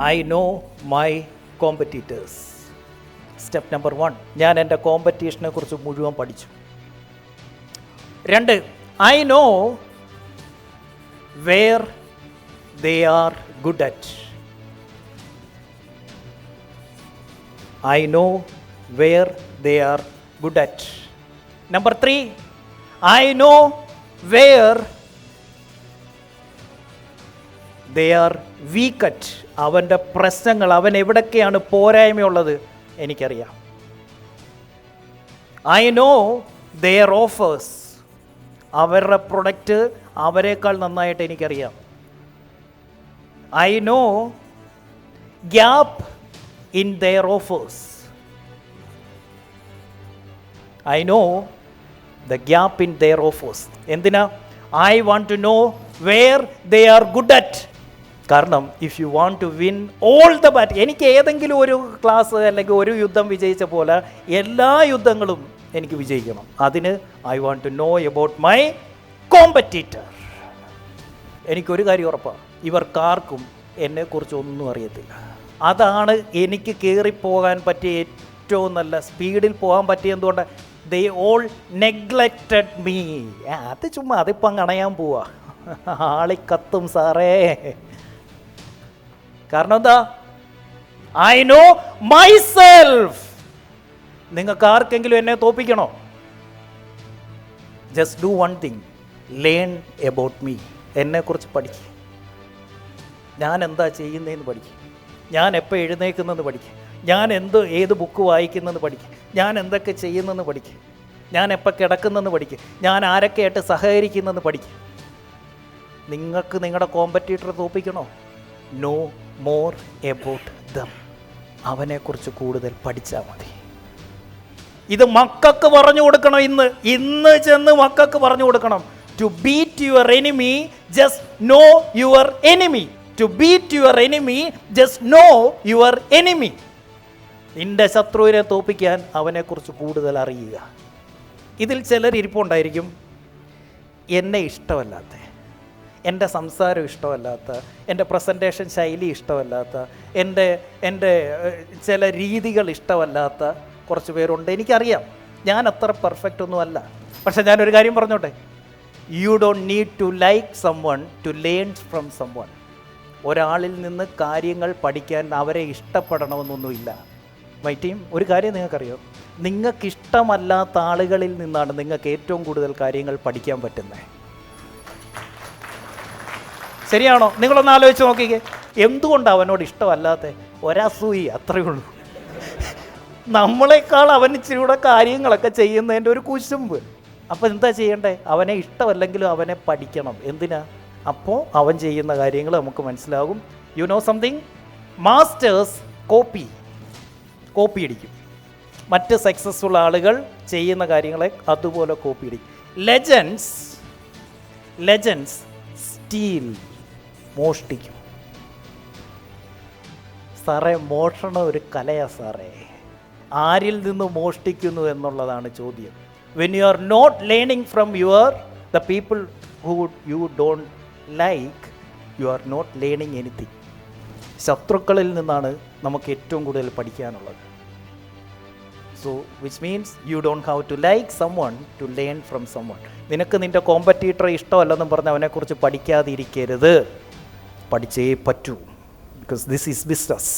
I know my competitors step number one ഞാൻ എന്റെ കോമ്പറ്റീഷനെ കുറിച്ച് മുഴുവൻ പഠിച്ചു. രണ്ട് I know where they are good at I know where they are good at number three I know where they are weak at അവന്റെ പ്രശ്നങ്ങൾ അവൻ എവിടൊക്കെയാണ് പോരായ്മയുള്ളത് എനിക്കറിയാം. ഐ നോ ദെയർ ഓഫേഴ്സ് അവരുടെ പ്രൊഡക്റ്റ് അവരെക്കാൾ നന്നായിട്ട് എനിക്കറിയാം. I know gap in their offers I know the gap in their offers എന്തിനാ? I want to know where they are good at കാരണം if you want to win all the bat എനിക്ക് ഏതെങ്കിലും ഒരു class അല്ലെങ്കിൽ ഒരു യുദ്ധം വിജയിച്ച പോലെ എല്ലാ യുദ്ധങ്ങളും എനിക്ക് വിജയിക്കണം. അതിന് I want to know about my competitor എനിക്കൊരു കാര്യം ഉറപ്പാണ് ഇവർക്കാർക്കും എന്നെക്കുറിച്ച് ഒന്നും അറിയത്തില്ല. അതാണ് എനിക്ക് കയറിപ്പോകാൻ പറ്റിയ ഏറ്റവും നല്ല സ്പീഡിൽ പോകാൻ പറ്റിയ എന്തുകൊണ്ട്? ദേ ഓൾ നെഗ്ലക്റ്റഡ് മീ അത് ചുമ്മാ അതിപ്പം അണയാൻ പോവാ. ആളിക്കത്തും സാറേ. കാരണം എന്താ? ഐ നോ മൈസെൽഫ് നിങ്ങൾക്ക് ആർക്കെങ്കിലും എന്നെ തോപ്പിക്കണോ? Just do one thing learn about me എന്നെക്കുറിച്ച് പഠിക്കുക ഞാൻ എന്താ ചെയ്യുന്നതെന്ന് പഠിക്കുക ഞാൻ എപ്പോൾ എഴുന്നേക്കുന്നതെന്ന് പഠിക്കുക ഞാൻ എന്ത് ഏത് ബുക്ക് വായിക്കുന്നെന്ന് പഠിക്കുക ഞാൻ എന്തൊക്കെ ചെയ്യുന്നെന്ന് പഠിക്കുക ഞാൻ എപ്പോൾ കിടക്കുന്നെന്ന് പഠിക്കുക ഞാൻ ആരൊക്കെയായിട്ട് സഹകരിക്കുന്നെന്ന് പഠിക്കുക നിങ്ങൾക്ക് നിങ്ങളുടെ കോമ്പറ്റീറ്ററെ തോപ്പിക്കണോ? നോ മോർ എബൌട്ട് ദം അവനെക്കുറിച്ച് കൂടുതൽ പഠിച്ചാൽ മതി. ഇത് മക്കൾക്ക് പറഞ്ഞു കൊടുക്കണം ഇന്ന്. ഇന്ന് ചെന്ന് മക്കൾക്ക് പറഞ്ഞു കൊടുക്കണം. To beat your enemy just know your enemy to beat your enemy just know your enemy നിന്റെ ശത്രുവിനെ തോപ്പിക്കാൻ അവനെക്കുറിച്ച് കൂടുതൽ അറിയുക. ഇതിൽ ചിലർ ഇരിപ്പുണ്ടായിരിക്കും. എന്നെ ഇഷ്ടമല്ലാത്ത. എന്റെ സംസാരം ഇഷ്ടമല്ലാത്ത എന്റെ പ്രസന്റേഷൻ ശൈലി ഇഷ്ടമല്ലാത്ത എന്റെ എന്റെ ചില രീതികൾ ഇഷ്ടമല്ലാത്ത കുറച്ച് പേരുണ്ട് എനിക്കറിയാം. ഞാൻ അത്ര പെർഫെക്റ്റ് ഒന്നും അല്ല. പക്ഷെ ഞാനൊരു കാര്യം പറഞ്ഞോട്ടെ? You don't need to like someone to learn from someone ഒരാളിൽ നിന്ന് കാര്യങ്ങൾ പഠിക്കാൻ അവരെ ഇഷ്ടപ്പെടണമെന്നൊന്നുമില്ല മൈ ടീം ഒരു കാര്യം നിങ്ങൾക്കറിയോ? നിങ്ങൾക്ക് ഇഷ്ടമല്ലാത്ത ആളുകളിൽ നിന്നാണ് നിങ്ങൾക്ക് ഏറ്റവും കൂടുതൽ കാര്യങ്ങൾ പഠിക്കാൻ പറ്റുന്നത്. ശരിയാണോ? നിങ്ങളൊന്ന് ആലോചിച്ച് നോക്കിക്കേ. എന്തുകൊണ്ട് അവനോട് ഇഷ്ടമല്ലാത്ത? ഒരസൂയി അത്രയേ ഉള്ളൂ. നമ്മളെക്കാൾ അവൻ ഇച്ചിരി കൂടെ കാര്യങ്ങളൊക്കെ ചെയ്യുന്നതിന്റെ ഒരു കുശുമ്പ്. അപ്പോൾ എന്താ ചെയ്യേണ്ടേ? അവനെ ഇഷ്ടമല്ലെങ്കിലും അവനെ പഠിക്കണം. എന്തിനാ? അപ്പോൾ അവൻ ചെയ്യുന്ന കാര്യങ്ങൾ നമുക്ക് മനസ്സിലാകും. You know something masters copy copy അടിക്കും. മറ്റ് സക്സസ്ഫുൾ ആളുകൾ ചെയ്യുന്ന കാര്യങ്ങളെ അതുപോലെ കോപ്പി അടിക്കും. ലെജൻസ് ലെജൻസ് സ്റ്റീൽ മോഷ്ടിക്കും. സാറേ മോഷണം ഒരു കലയാ സാറേ. ആരിൽ നിന്ന് മോഷ്ടിക്കുന്നു എന്നുള്ളതാണ് ചോദ്യം. When you are not learning from your the people who you don't like you are not learning anything ശത്രുക്കളിൽ നിന്നാണ് നമുക്ക് ഏറ്റവും കൂടുതൽ പഠിക്കാനുള്ളത്. So which means you don't have to like someone to learn from someone നിനക്ക് നിന്റെ കോമ്പറ്റീറ്ററെ ഇഷ്ടമല്ലെന്നും പറഞ്ഞ് അവനെക്കുറിച്ച് പഠിക്കാതിരിക്കരുത്. പഠിച്ചേ പറ്റൂ ബിക്കോസ് ദിസ് ഈസ് ബിസിനസ്